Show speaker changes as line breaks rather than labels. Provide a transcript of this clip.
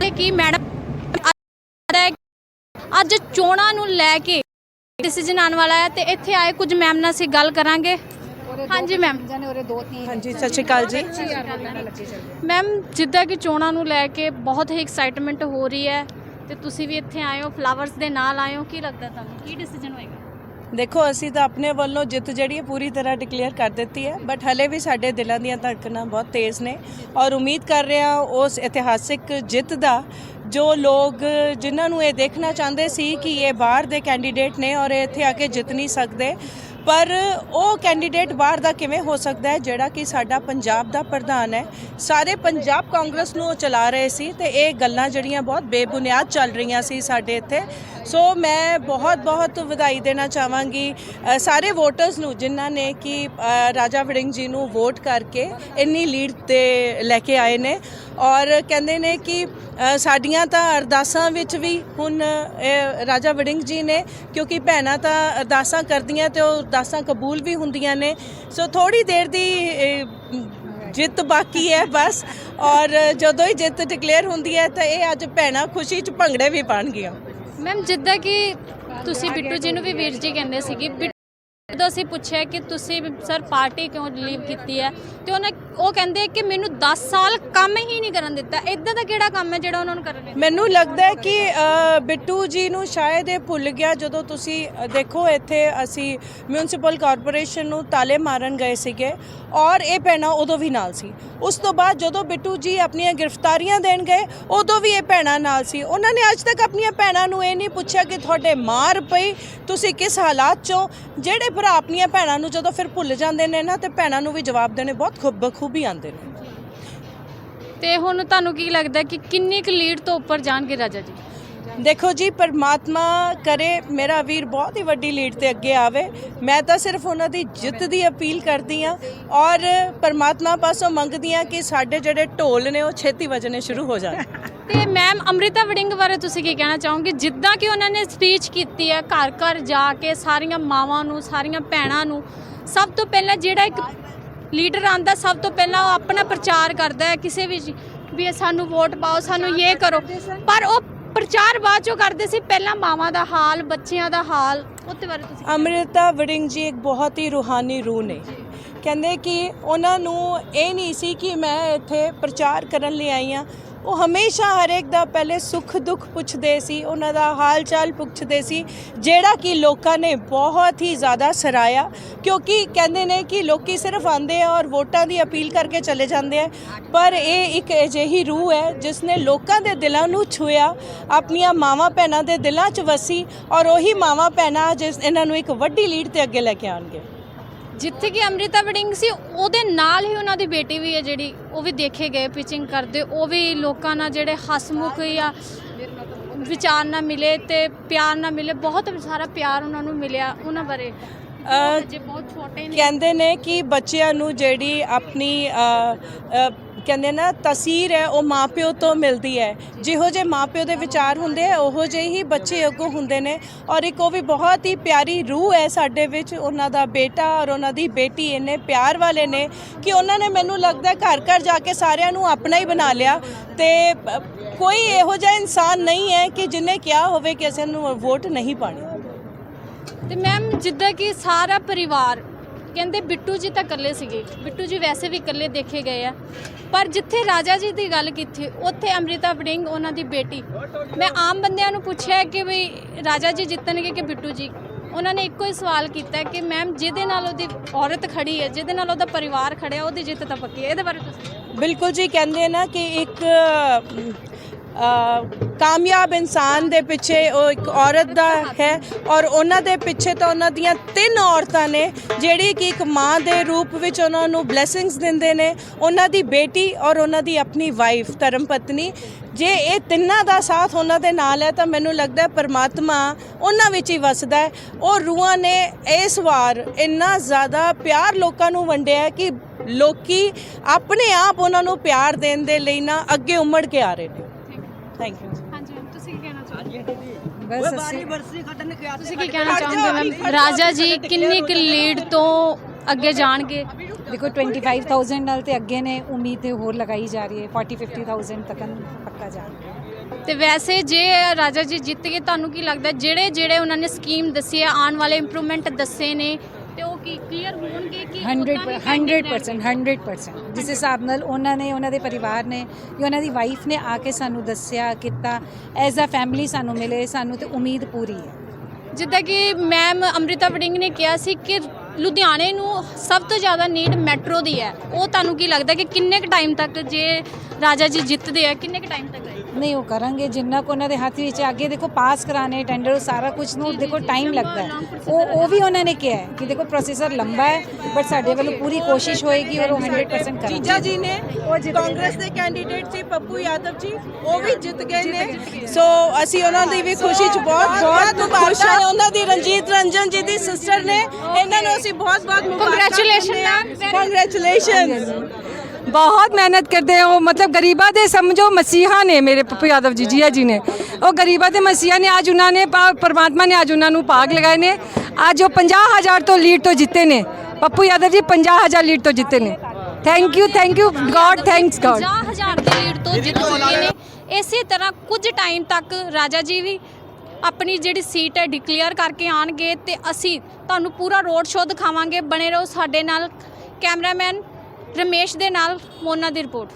ਤੇ ਕੀ ਮੈਡਮ ਅੱਜ ਚੋਣਾਂ ਨੂੰ ਲੈ ਕੇ ਡਿਸੀਜਨ ਆਉਣ ਵਾਲਾ ਹੈ ਤੇ ਇੱਥੇ ਆਏ ਕੁਝ ਮੈਮ ਨਾਲ ਅਸੀਂ ਗੱਲ ਕਰਾਂਗੇ। ਹਾਂਜੀ ਮੈਮ
ਹਾਂਜੀ ਸਤਿ ਸ਼੍ਰੀ ਅਕਾਲ ਜੀ।
ਮੈਮ ਜਿੱਦਾਂ ਕਿ ਚੋਣਾਂ ਨੂੰ ਲੈ ਕੇ ਬਹੁਤ ਹੀ ਐਕਸਾਈਟਮੈਂਟ ਹੋ ਰਹੀ ਹੈ ਤੇ ਤੁਸੀਂ ਵੀ ਇੱਥੇ ਆਏ ਹੋ ਫਲਾਵਰਸ ਦੇ ਨਾਲ ਆਏ ਹੋ ਕੀ ਲੱਗਦਾ ਤੁਹਾਨੂੰ? ਕੀ ਡਿਸੀਜਨ ਹੋਏਗਾ?
ਦੇਖੋ, ਅਸੀਂ ਤਾਂ ਆਪਣੇ ਵੱਲੋਂ ਜਿੱਤ ਜਿਹੜੀ ਹੈ ਪੂਰੀ ਤਰ੍ਹਾਂ ਡਿਕਲੇਅਰ ਕਰ ਦਿੱਤੀ ਹੈ ਬਟ ਹਲੇ ਵੀ ਸਾਡੇ ਦਿਲਾਂ ਦੀਆਂ ਧੜਕਣਾਂ ਬਹੁਤ ਤੇਜ਼ ਨੇ ਔਰ ਉਮੀਦ ਕਰ ਰਹੇ ਹਾਂ ਉਸ ਇਤਿਹਾਸਿਕ ਜਿੱਤ ਦਾ ਜੋ ਲੋਕ ਜਿਨ੍ਹਾਂ ਨੂੰ ਇਹ ਦੇਖਣਾ ਚਾਹੁੰਦੇ ਸੀ ਕਿ ਇਹ ਬਾਹਰ ਦੇ ਕੈਂਡੀਡੇਟ ਨੇ ਔਰ ਇਹ ਇੱਥੇ ਆ ਕੇ ਜਿੱਤ ਨਹੀਂ ਸਕਦੇ, ਪਰ ਉਹ ਕੈਂਡੀਡੇਟ ਬਾਹਰ ਦਾ ਕਿਵੇਂ ਹੋ ਸਕਦਾ ਹੈ, ਜਿਹੜਾ ਕਿ ਸਾਡਾ ਪੰਜਾਬ ਦਾ ਪ੍ਰਧਾਨ ਹੈ। ਸਾਰੇ ਪੰਜਾਬ ਕਾਂਗਰਸ ਨੂੰ ਉਹ ਚਲਾ ਰਹੇ ਸੀ ਤੇ ਇਹ ਗੱਲਾਂ ਜਿਹੜੀਆਂ ਬਹੁਤ ਬੇਬੁਨਿਆਦ ਚੱਲ ਰਹੀਆਂ ਸੀ ਸਾਡੇ ਇੱਥੇ। ਸੋ ਮੈਂ ਬਹੁਤ ਬਹੁਤ ਵਧਾਈ ਦੇਣਾ ਚਾਹਾਂਗੀ ਸਾਰੇ ਵੋਟਰਸ ਨੂੰ ਜਿਨ੍ਹਾਂ ਨੇ ਕਿ ਰਾਜਾ ਵੜਿੰਗ ਜੀ ਨੂੰ ਵੋਟ ਕਰਕੇ ਇੰਨੀ ਲੀਡ ਤੇ ਲੈ ਕੇ ਆਏ ਨੇ। ਔਰ ਕਹਿੰਦੇ ਨੇ ਕਿ ਸਾਡੀਆਂ ਸਾਡੀਆਂ ਤਾਂ ਅਰਦਾਸਾਂ ਵਿੱਚ ਵੀ ਹੁਣ ਰਾਜਾ ਵੜਿੰਗ ਜੀ ਨੇ, ਕਿਉਂਕਿ ਭੈਣਾਂ ਤਾਂ ਅਰਦਾਸਾਂ ਕਰਦੀਆਂ ਤੇ ਉਹ ਅਰਦਾਸਾਂ ਕਬੂਲ ਵੀ ਹੁੰਦੀਆਂ ਨੇ। ਸੋ ਥੋੜੀ ਦੇਰ ਦੀ ਜਿੱਤ ਬਾਕੀ ਹੈ ਬਸ। ਔਰ ਜਦੋਂ ਹੀ ਜਿੱਤ ਡਿਕਲੇਅਰ ਹੁੰਦੀ ਹੈ ਤਾਂ ਇਹ ਅੱਜ ਭੈਣਾਂ ਖੁਸ਼ੀ 'ਚ ਭੰਗੜੇ ਵੀ ਪਾਣਗੀਆਂ।
ਮੈਮ ਜਿੱਦਾਂ ਕਿ ਤੁਸੀਂ ਬਿੱਟੂ ਜੀ ਨੂੰ ਵੀ ਵੀਰ ਜੀ ਕਹਿੰਦੇ ਸੀਗੇ ਜਦੋਂ ਅਸੀਂ ਪੁੱਛਿਆ ਕਿ ਤੁਸੀਂ ਸਰ ਪਾਰਟੀ ਕਿਉਂ ਲੀਵ ਕੀਤੀ ਹੈ, ਤੇ ਉਹਨਾਂ ਉਹ ਕਹਿੰਦੇ ਕਿ ਮੈਨੂੰ 10 ਸਾਲ ਕੰਮ ਹੀ ਨਹੀਂ ਕਰਨ ਦਿੱਤਾ। ਇਦਾਂ ਦਾ ਕਿਹੜਾ ਕੰਮ ਹੈ ਜਿਹੜਾ ਉਹਨਾਂ ਨੂੰ ਕਰਨ
ਮੈਨੂੰ ਲੱਗਦਾ ਹੈ ਕਿ ਬਿੱਟੂ ਜੀ ਨੂੰ ਸ਼ਾਇਦ ਇਹ ਭੁੱਲ ਗਿਆ ਜਦੋਂ ਤੁਸੀਂ ਦੇਖੋ ਇੱਥੇ ਅਸੀਂ ਮਿਊਨਿਸਪਲ ਕਾਰਪੋਰੇਸ਼ਨ ਨੂੰ ਤਾਲੇ ਮਾਰਨ ਗਏ ਸੀਗੇ ਔਰ ਇਹ ਭੈਣਾਂ ਉਦੋਂ ਵੀ ਨਾਲ ਸੀ। ਉਸ ਤੋਂ ਬਾਅਦ ਜਦੋਂ ਬਿੱਟੂ ਜੀ ਆਪਣੀਆਂ ਗ੍ਰਿਫਤਾਰੀਆਂ ਦੇਣ ਗਏ, ਉਦੋਂ ਵੀ ਇਹ ਭੈਣਾਂ ਨਾਲ ਸੀ। ਉਹਨਾਂ ਨੇ ਅੱਜ ਤੱਕ ਆਪਣੀਆਂ ਭੈਣਾਂ ਨੂੰ ਇਹ ਨਹੀਂ ਪੁੱਛਿਆ ਕਿ ਤੁਹਾਡੇ ਮਾਰ ਪਈ, ਤੁਸੀਂ ਕਿਸ ਹਾਲਾਤ 'ਚੋਂ? ਜਿਹੜੇ ਭਰਾ ਆਪਣੀਆਂ ਭੈਣਾਂ ਨੂੰ ਜਦੋਂ ਫਿਰ ਭੁੱਲ ਜਾਂਦੇ ਨੇ ਨਾ, ਤੇ ਭੈਣਾਂ ਨੂੰ ਵੀ ਜਵਾਬ ਦੇਣੇ ਬਹੁਤ ਖੂਬ ਬਖੂਬੀ ਆਉਂਦੇ ਨੇ।
ਤੇ ਹੁਣ ਤੁਹਾਨੂੰ ਕੀ ਲੱਗਦਾ ਕਿ ਕਿੰਨੀ ਕੁ ਲੀਡ ਤੋਂ ਉੱਪਰ ਜਾਣਗੇ ਰਾਜਾ ਜੀ?
ਦੇਖੋ ਜੀ ਪਰਮਾਤਮਾ ਕਰੇ ਮੇਰਾ ਵੀਰ ਬਹੁਤ ਹੀ ਵੱਡੀ ਲੀਡ ਤੇ ਅੱਗੇ ਆਵੇ। ਮੈਂ ਤਾਂ ਸਿਰਫ ਉਹਨਾਂ ਦੀ ਜਿੱਤ ਦੀ ਅਪੀਲ ਕਰਦੀ ਆ ਔਰ ਪਰਮਾਤਮਾ ਪਾਸੋਂ ਮੰਗਦੀ ਆ ਕਿ ਸਾਡੇ ਜਿਹੜੇ ਢੋਲ ਨੇ ਉਹ ਛੇਤੀ ਵੱਜਣੇ ਸ਼ੁਰੂ ਹੋ ਜਾਣ।
ਤੇ ਮੈਮ ਅੰਮ੍ਰਿਤਾ ਵੜਿੰਗ ਬਾਰੇ ਤੁਸੀਂ ਕੀ ਕਹਿਣਾ ਚਾਹੋਗੇ? ਜਿੱਦਾਂ ਕਿ ਉਹਨਾਂ ਨੇ ਸਪੀਚ ਕੀਤੀ ਹੈ ਘਰ ਘਰ ਜਾ ਕੇ ਸਾਰੀਆਂ ਮਾਵਾਂ ਨੂੰ ਸਾਰੀਆਂ ਭੈਣਾਂ ਨੂੰ ਸਭ ਤੋਂ ਪਹਿਲਾਂ ਜਿਹੜਾ ਇੱਕ ਲੀਡਰ ਆਂਦਾ ਸਭ ਤੋਂ ਪਹਿਲਾਂ ਉਹ ਆਪਣਾ ਪ੍ਰਚਾਰ ਕਰਦਾ ਹੈ ਕਿਸੇ ਵੀ ਵੀ ਸਾਨੂੰ ਵੋਟ ਪਾਓ ਸਾਨੂੰ ਇਹ ਕਰੋ। ਪਰ ਉਹ ਪ੍ਰਚਾਰ ਬਾਅਦ ਚੋਂ ਕਰਦੇ ਸੀ, ਪਹਿਲਾਂ ਮਾਵਾਂ ਦਾ ਹਾਲ, ਬੱਚਿਆਂ ਦਾ ਹਾਲ ਉਹਦੇ ਬਾਰੇ ਤੁਸੀਂ
ਅੰਮ੍ਰਿਤਾ ਵੜਿੰਗ ਜੀ ਇੱਕ ਬਹੁਤ ਹੀ ਰੂਹਾਨੀ ਰੂਹ ਨੇ। ਕਹਿੰਦੇ ਕਿ ਉਹਨਾਂ ਨੂੰ ਇਹ ਨਹੀਂ ਸੀ ਕਿ ਮੈਂ ਇੱਥੇ ਪ੍ਰਚਾਰ ਕਰਨ ਲਈ ਆਈ ਹਾਂ। ਉਹ ਹਮੇਸ਼ਾ ਹਰੇਕ ਦਾ ਪਹਿਲੇ ਸੁੱਖ ਦੁੱਖ ਪੁੱਛਦੇ ਸੀ, ਉਹਨਾਂ ਦਾ ਹਾਲ ਚਾਲ ਪੁੱਛਦੇ ਸੀ, ਜਿਹੜਾ ਕਿ ਲੋਕਾਂ ਨੇ ਬਹੁਤ ਹੀ ਜ਼ਿਆਦਾ ਸਰਾਇਆ ਕਿਉਂਕਿ ਕਹਿੰਦੇ ਨੇ ਕਿ ਲੋਕੀ ਸਿਰਫ ਆਉਂਦੇ ਆ ਔਰ ਵੋਟਾਂ ਦੀ ਅਪੀਲ ਕਰਕੇ ਚਲੇ ਜਾਂਦੇ ਆ। ਪਰ ਇਹ ਇੱਕ ਅਜਿਹੀ ਰੂਹ ਹੈ, ਜਿਸ ਨੇ ਲੋਕਾਂ ਦੇ ਦਿਲਾਂ ਨੂੰ ਛੂਇਆ ਆਪਣੀਆਂ ਮਾਵਾਂ ਭੈਣਾਂ ਦੇ ਦਿਲਾਂ 'ਚ ਵਸੀ ਔਰ ਉਹੀ ਮਾਵਾਂ ਭੈਣਾਂ ਜਿਸ ਇਹਨਾਂ ਨੂੰ ਇੱਕ ਵੱਡੀ ਲੀਡ ਤੇ ਅੱਗੇ ਲੈ ਕੇ ਆਣਗੇ
ਜਿੱਥੇ ਕਿ ਅੰਮ੍ਰਿਤਾ ਵੜਿੰਗ ਸੀ, ਉਹਦੇ ਨਾਲ ਹੀ ਉਹਨਾਂ ਦੀ ਬੇਟੀ ਵੀ ਹੈ ਜਿਹੜੀ, ਉਹ ਵੀ ਦੇਖੇ ਗਏ ਪਿਚਿੰਗ ਕਰਦੇ, ਉਹ ਵੀ ਲੋਕਾਂ ਨਾਲ ਜਿਹੜੇ ਹਸਮੁਖ ਜਾਂ ਵਿਚਾਰ ਨਾਲ ਮਿਲੇ ਤੇ ਪਿਆਰ ਨਾਲ ਮਿਲੇ, ਬਹੁਤ ਸਾਰਾ ਪਿਆਰ ਉਹਨਾਂ ਨੂੰ ਮਿਲਿਆ ਉਹਨਾਂ ਬਾਰੇ। ਜੇ ਬਹੁਤ ਛੋਟੇ ਨੇ।
ਕਹਿੰਦੇ ਨੇ ਕਿ ਬੱਚਿਆਂ ਨੂੰ ਜਿਹੜੀ ਆਪਣੀ ਕਹਿੰਦੇ ਨਾ ਤਸਵੀਰ ਹੈ ਉਹ ਮਾਪਿਓ ਤੋਂ ਮਿਲਦੀ ਹੈ। ਜਿਹੋ ਜਿਹੇ ਮਾਪਿਓ ਦੇ ਵਿਚਾਰ ਹੁੰਦੇ ਆ ਉਹੋ ਜਿਹੇ ਹੀ ਬੱਚੇ ਅੱਗੋਂ ਹੁੰਦੇ ਨੇ। ਔਰ ਇੱਕ ਉਹ ਵੀ ਬਹੁਤ ਹੀ ਪਿਆਰੀ ਰੂਹ ਹੈ ਸਾਡੇ ਵਿੱਚ ਉਹਨਾਂ ਦਾ ਬੇਟਾ ਔਰ ਉਹਨਾਂ ਦੀ ਬੇਟੀ ਇੰਨੇ ਪਿਆਰ ਵਾਲੇ ਨੇ ਕਿ ਉਹਨਾਂ ਨੇ ਮੈਨੂੰ ਲੱਗਦਾ ਘਰ ਘਰ ਜਾ ਕੇ ਸਾਰਿਆਂ ਨੂੰ ਆਪਣਾ ਹੀ ਬਣਾ ਲਿਆ। ਤੇ ਕੋਈ ਇਹੋ ਜਿਹਾ ਇਨਸਾਨ ਨਹੀਂ ਹੈ ਕਿ ਜਿਨੇ ਕਿਹਾ ਹੋਵੇ ਕਿ ਅਸੀਂ ਨੂੰ ਵੋਟ ਨਹੀਂ ਪਾਣੀ।
ਤੇ ਮੈਮ ਜਿੱਦਾਂ ਕਿ ਸਾਰਾ ਪਰਿਵਾਰ, ਕਹਿੰਦੇ ਬਿੱਟੂ ਜੀ ਤਾਂ ਇਕੱਲੇ ਸੀਗੇ, ਬਿੱਟੂ ਜੀ ਵੈਸੇ ਵੀ ਇਕੱਲੇ ਦੇਖੇ ਗਏ ਆ। ਪਰ ਜਿੱਥੇ ਰਾਜਾ ਜੀ ਦੀ ਗੱਲ ਕੀਤੀ, ਉੱਥੇ ਅੰਮ੍ਰਿਤਾ ਵੜਿੰਗ ਉਹਨਾਂ ਦੀ ਬੇਟੀ। ਮੈਂ ਆਮ ਬੰਦਿਆਂ ਨੂੰ ਪੁੱਛਿਆ ਕਿ ਵੀ ਰਾਜਾ ਜੀ ਜਿੱਤਣਗੇ ਕਿ ਬਿੱਟੂ ਜੀ? ਉਹਨਾਂ ਨੇ ਇੱਕੋ ਹੀ ਸਵਾਲ ਕੀਤਾ ਕਿ ਮੈਮ ਜਿਹਦੇ ਨਾਲ ਉਹਦੀ ਔਰਤ ਖੜੀ ਹੈ, ਜਿਹਦੇ ਨਾਲ ਉਹਦਾ ਪਰਿਵਾਰ ਖੜਿਆ, ਉਹਦੀ ਜਿੱਤ ਤਾਂ ਪੱਕੀ ਹੈ। ਇਹਦੇ ਬਾਰੇ ਤੁਸੀਂ?
ਬਿਲਕੁਲ ਜੀ, ਕਹਿੰਦੇ ਨਾ ਕਿ ਇੱਕ ਕਾਮਯਾਬ ਇਨਸਾਨ ਦੇ ਪਿੱਛੇ ਉਹ ਇੱਕ ਔਰਤ ਦਾ ਹੈ ਔਰ ਉਹਨਾਂ ਦੇ ਪਿੱਛੇ ਤਾਂ ਉਹਨਾਂ ਦੀਆਂ ਤਿੰਨ ਔਰਤਾਂ ਨੇ, ਜਿਹੜੀ ਕਿ ਇੱਕ ਮਾਂ ਦੇ ਰੂਪ ਵਿੱਚ ਉਹਨਾਂ ਨੂੰ ਬਲੇਸਿੰਗਸ ਦਿੰਦੇ ਨੇ, ਉਹਨਾਂ ਦੀ ਬੇਟੀ ਔਰ ਉਹਨਾਂ ਦੀ ਆਪਣੀ ਵਾਈਫ ਧਰਮ ਪਤਨੀ। ਜੇ ਇਹ ਤਿੰਨਾਂ ਦਾ ਸਾਥ ਉਹਨਾਂ ਦੇ ਨਾਲ ਹੈ ਤਾਂ ਮੈਨੂੰ ਲੱਗਦਾ ਹੈ ਪਰਮਾਤਮਾ ਉਹਨਾਂ ਵਿੱਚ ਹੀ ਵਸਦਾ ਹੈ। ਉਹ ਰੂਹਾਂ ਨੇ ਇਸ ਵਾਰ ਇੰਨਾ ਜ਼ਿਆਦਾ ਪਿਆਰ ਲੋਕਾਂ ਨੂੰ ਵੰਡਿਆ ਕਿ ਲੋਕੀ ਆਪਣੇ ਆਪ ਉਹਨਾਂ ਨੂੰ ਪਿਆਰ ਦੇਣ ਦੇ ਲਈ ਨਾ ਅੱਗੇ ਉਮੜ ਕੇ ਆ ਰਹੇ ਨੇ। ਥੈਂਕ ਯੂ
ਹਾਂਜੀ ਮੈਮ ਤੁਸੀਂ ਕੀ ਕਹਿਣਾ ਚਾਹੋਗੇ?
ਬਸ ਅਸੀਂ
ਤੁਸੀਂ ਕੀ ਕਹਿਣਾ ਚਾਹੋਗੇ ਮੈਮ ਰਾਜਾ ਜੀ ਕਿੰਨੀ ਕੁ ਲੀਡ ਤੋਂ ਅੱਗੇ ਜਾਣਗੇ?
ਦੇਖੋ 25000 ਨਾਲ ਤੇ ਅੱਗੇ ਨੇ ਉਮੀਦ ਤੇ ਹੋਰ ਲਗਾਈ ਜਾ ਰਹੀ ਹੈ 40 50000 ਤੱਕ ਪੱਕਾ ਜਾਣਗੇ
ਤੇ ਵੈਸੇ ਜੇ ਰਾਜਾ ਜੀ ਜਿੱਤ ਗਏ ਤੁਹਾਨੂੰ ਕੀ ਲੱਗਦਾ ਜਿਹੜੇ ਜਿਹੜੇ ਉਹਨਾਂ ਨੇ ਸਕੀਮ ਦੱਸੀ ਹੈ ਆਉਣ ਵਾਲੇ ਇੰਪਰੂਵਮੈਂਟ ਦੱਸੇ ਨੇ ਕੀ ਕਲੀਅਰ ਹੋਣਗੇ ਕਿ
100
ਉੱਦਾਂ ਹੀ। pending
100% 100% ਜਿਸ ਹਿਸਾਬ ਨਾਲ ਉਹਨਾਂ ਨੇ ਉਹਨਾਂ ਦੇ ਪਰਿਵਾਰ ਨੇ ਜਾਂ ਉਹਨਾਂ ਦੀ ਵਾਈਫ ਨੇ ਆ ਕੇ ਸਾਨੂੰ ਦੱਸਿਆ ਕੀਤਾ ਐਜ਼ ਅ ਫੈਮਿਲੀ ਸਾਨੂੰ ਮਿਲੇ ਸਾਨੂੰ ਤੇ ਉਮੀਦ ਪੂਰੀ ਹੈ।
ਜਿੱਦਾਂ ਕਿ ਮੈਮ ਅੰਮ੍ਰਿਤਾ ਵੜਿੰਗ ਨੇ ਕਿਹਾ ਸੀ ਕਿ ਲੁਧਿਆਣੇ ਨੂੰ ਸਭ ਤੋਂ ਜ਼ਿਆਦਾ ਨੀਡ ਮੈਟਰੋ ਦੀ ਹੈ। ਉਹ ਤੁਹਾਨੂੰ ਕੀ ਲੱਗਦਾ ਕਿ ਕਿੰਨੇ ਕੁ ਟਾਈਮ ਤੱਕ ਜੇ ਰਾਜਾ ਜੀ ਜਿੱਤਦੇ ਆ ਕਿੰਨੇ ਕੁ ਟਾਈਮ ਤੱਕ ਆਏ
ਨਹੀਂ ਉਹ ਕਰਾਂਗੇ। ਜਿੰਨਾ ਕੋ ਉਹਨਾਂ ਦੇ ਹੱਥ ਵਿੱਚ ਅੱਗੇ ਦੇਖੋ ਪਾਸ ਕਰਾਣੇ ਟੈਂਡਰ ਸਾਰਾ ਕੁਝ ਨੂੰ ਦੇਖੋ ਟਾਈਮ ਲੱਗਦਾ ਹੈ। ਉਹ ਉਹ ਵੀ ਉਹਨਾਂ ਨੇ ਕਿਹਾ ਹੈ ਕਿ ਦੇਖੋ ਪ੍ਰੋਸੈਸਰ ਲੰਬਾ ਹੈ ਬਟ ਸਾਡੇ ਵੱਲੋਂ ਪੂਰੀ ਕੋਸ਼ਿਸ਼ ਹੋਏਗੀ ਔਰ ਉਹ 100% ਕਰਾਂਗੇ।
ਜੀਜਾ ਜੀ ਨੇ ਕਾਂਗਰਸ ਦੇ ਕੈਂਡੀਡੇਟ ਸੀ ਪੱਪੂ ਯਾਦਵ ਜੀ ਉਹ ਵੀ ਜਿੱਤ ਗਏ ਨੇ। ਸੋ ਅਸੀਂ ਉਹਨਾਂ ਦੀ ਵੀ ਖੁਸ਼ੀ ਚ ਬਹੁਤ ਬਹੁਤ ਮੁਬਾਰਕਾਂ ਨੇ। ਉਹਨਾਂ ਦੀ ਰਣਜੀਤ ਰੰਜਨ ਜੀ ਦੀ ਸਿਸਟਰ ਨੇ। ਇਹਨਾਂ ਨੂੰ ਅਸੀਂ ਬਹੁਤ ਬਹੁਤ ਮੁਬਾਰਕਾਂ
ma'am.
ਕੰਗ੍ਰੈਚੁਲੇਸ਼ਨ
ਬਹੁਤ ਮਿਹਨਤ ਕਰਦੇ ਹੋ ਮਤਲਬ ਗਰੀਬਾਂ ਦੇ ਸਮਝੋ ਮਸੀਹਾ ਨੇ ਮੇਰੇ ਪੱਪੂ ਯਾਦਵ ਜੀ, ਜੀਆ ਜੀ ਨੇ। ਉਹ ਗਰੀਬਾਂ ਦੇ ਮਸੀਹਾ ਨੇ, ਅੱਜ ਉਹਨਾਂ ਨੇ ਪਾ- ਪਰਮਾਤਮਾ ਨੇ ਅੱਜ ਉਹਨਾਂ ਨੂੰ ਪਾਗ ਲਗਾਏ ਨੇ। ਅੱਜ ਉਹ 50000 ਤੋਂ ਲੀਡ ਤੋਂ ਜਿੱਤੇ ਨੇ। ਪੱਪੂ ਯਾਦਵ ਜੀ 50000 ਲੀਡ ਤੋਂ ਜਿੱਤੇ ਨੇ। Thank you thank you god thanks god
50000 ਦੀ ਲੀਡ ਤੋਂ ਜਿੱਤ ਚੁੱਕੇ ਨੇ। ਇਸੇ ਤਰ੍ਹਾਂ ਕੁਝ ਟਾਈਮ ਤੱਕ ਰਾਜਾ ਜੀ ਵੀ ਆਪਣੀ ਜਿਹੜੀ ਸੀਟ ਹੈ ਡਿਕਲੇਅਰ ਕਰਕੇ ਆਣਗੇ ਤੇ ਅਸੀਂ ਤੁਹਾਨੂੰ ਪੂਰਾ ਰੋਡ ਸ਼ੋਅ ਦਿਖਾਵਾਂਗੇ। ਬਣੇ ਰਹੋ ਸਾਡੇ ਨਾਲ ਕੈਮਰਾਮੈਨ ਰਮੇਸ਼ ਦੇ ਨਾਲ ਮੋਨਾ ਦੀ ਰਿਪੋਰਟ।